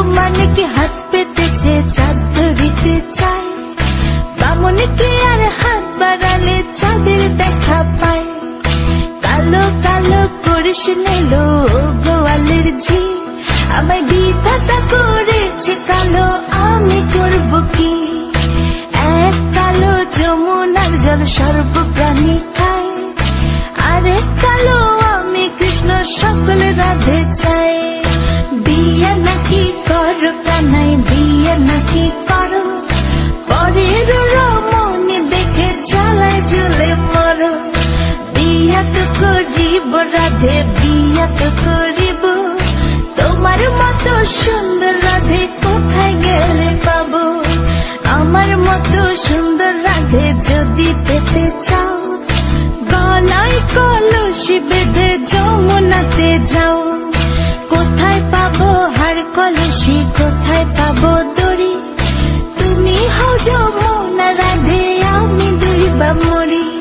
কালো মানিকে হাত চাঁদ আর হাত বাড়ালে চাঁদের দেখা কালো কালো করিস গোয়ালের ঝি। আমায় বিধাতা করেছে কালো, আমি করব কি? এক কালো যমুনার জল সর্ব প্রাণী খায়। আরে কালো আমি কৃষ্ণ, সকল রাধে চাই। বিয়াত করিব রাধে বিয়াত করিব তোমার মতো সুন্দর রাধে কোথায় গেলে পাব আমার মতো সুন্দর রাধে যদি পেতে চাও গলায় কলসি বেঁধে যমুনাতে যাও কোথায় পাবো হার কলসি কোথায় পাবো দড়ি তুমি হও যমুনা রাধে আমি দুই বা মরি